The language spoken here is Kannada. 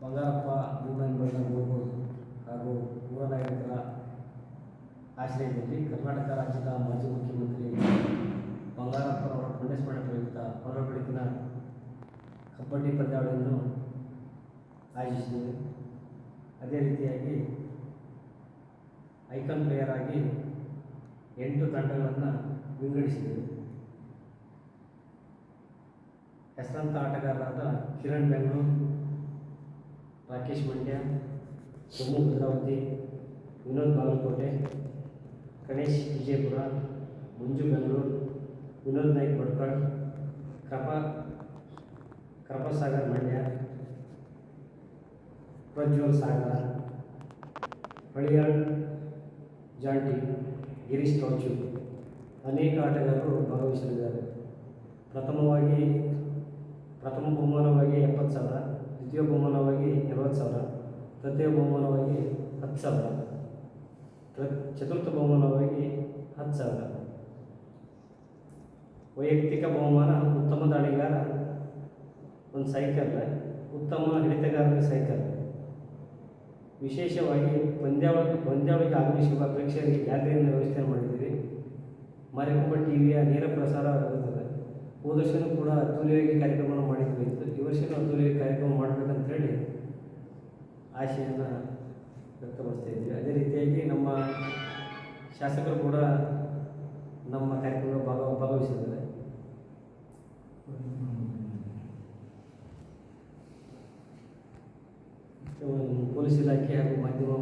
ಬಂಗಾರಪ್ಪ ವಿಮಾನ ಹೋಗ್ಬೋದು. ಹಾಗೂ ಯುವ ನಾಯಕರ ಆಶ್ರಯದಲ್ಲಿ ಕರ್ನಾಟಕ ರಾಜ್ಯದ ಮಾಜಿ ಮುಖ್ಯಮಂತ್ರಿ ಬಂಗಾರಪ್ಪನವರ ಪುಣ್ಯಸ್ಮರಣೆ ಪ್ರಯುಕ್ತ ಹೊರ ಬೆಳಕಿನ ಕಬಡ್ಡಿ ಪಂದ್ಯಾವಳಿಯನ್ನು ಆಯೋಜಿಸಿದ್ದೇವೆ ಅದೇ ರೀತಿಯಾಗಿ ಐಕಾನ್ ಪ್ಲೇಯರ್ ಆಗಿ ಎಂಟು ತಂಡಗಳನ್ನು ವಿಂಗಡಿಸಿದೆ ಹೆಸರಾಂತ ಆಟಗಾರರಾದ ಕಿರಣ್ ಬೆಂಗಳೂರು, ರಾಕೇಶ್ ಮಂಡ್ಯ ಸೋಮು ಭದ್ರಾವತಿ, ವಿನೋದ್ ಬಾಗಲಕೋಟೆ, ಗಣೇಶ್ ವಿಜಯಪುರ, ಮಂಜು ಬೆಂಗಳೂರು, ವಿನೋದ್ ನಾಯ್ಕ್ ಬಡ್ಕಳ್, ಕೃಪಾ, ಕೃಪಾಸಾಗರ್ ಮಂಡ್ಯ ಪ್ರಜ್ವಲ್ ಸಾಗರ, ಹಳಿಯಾಳ್, ಜಾಂಟಿ, ಗಿರೀಶ್ ಕೌಚು ಅನೇಕ ಆಟಗಾರರು ಭಾಗವಹಿಸಲಿದ್ದಾರೆ. ಪ್ರಥಮವಾಗಿ, ಪ್ರಥಮ ಬಹುಮಾನವಾಗಿ ಎಪ್ಪತ್ತು ಸಾವಿರ, ದ್ವಿತೀಯ ಬಹುಮಾನವಾಗಿ ನಲವತ್ತು ಸಾವಿರ, ತೃತೀಯ ಬಹುಮಾನವಾಗಿ ಹತ್ತು ಸಾವಿರ, ತ್ರ- ಚತುರ್ಥ ಬಹುಮಾನವಾಗಿ ಹತ್ತು ಸಾವಿರ. ವೈಯಕ್ತಿಕ ಬಹುಮಾನ ಉತ್ತಮ ದಾಳಿಗಾರ, ಒಂದು ಸೈಕಲ್, ಉತ್ತಮ ಹಿಡಿತಗಾರನಿಗೆ ಸೈಕಲ್. ವಿಶೇಷವಾಗಿ ಪಂದ್ಯಾವಳಿ, ಪಂದ್ಯಾವಳಿಗೆ ಆಗಮಿಸುವ ಪ್ರೇಕ್ಷಕರಿಗೆ ಜಾತ್ರೆಯನ್ನು ವ್ಯವಸ್ಥೆ ಮಾಡಿದ್ದೀವಿ. ಮಾರಿಕೊಂಬ ಟಿ ವಿಯ ನೇರ ಪ್ರಸಾರ ಆಗುತ್ತದೆ ಹೋದ ವರ್ಷನೂ ಕೂಡ ಅದ್ದೂರಿಯಾಗಿ ಕಾರ್ಯಕ್ರಮವನ್ನು ಮಾಡಿದ್ವಿ. ಈ ವರ್ಷನೂ ಅದ್ದೂರಿಯಾಗಿ ಕಾರ್ಯಕ್ರಮ ಮಾಡಬೇಕಂತೇಳಿ ಆಶೆಯನ್ನು ವ್ಯಕ್ತಪಡಿಸ್ತಾ ಇದ್ದೀವಿ. ಅದೇ ರೀತಿಯಾಗಿ ನಮ್ಮ ಶಾಸಕರು ಕೂಡ ಪೊಲೀಸ್ ಇಲಾಖೆ ಹಾಗೂ ಮಾಧ್ಯಮ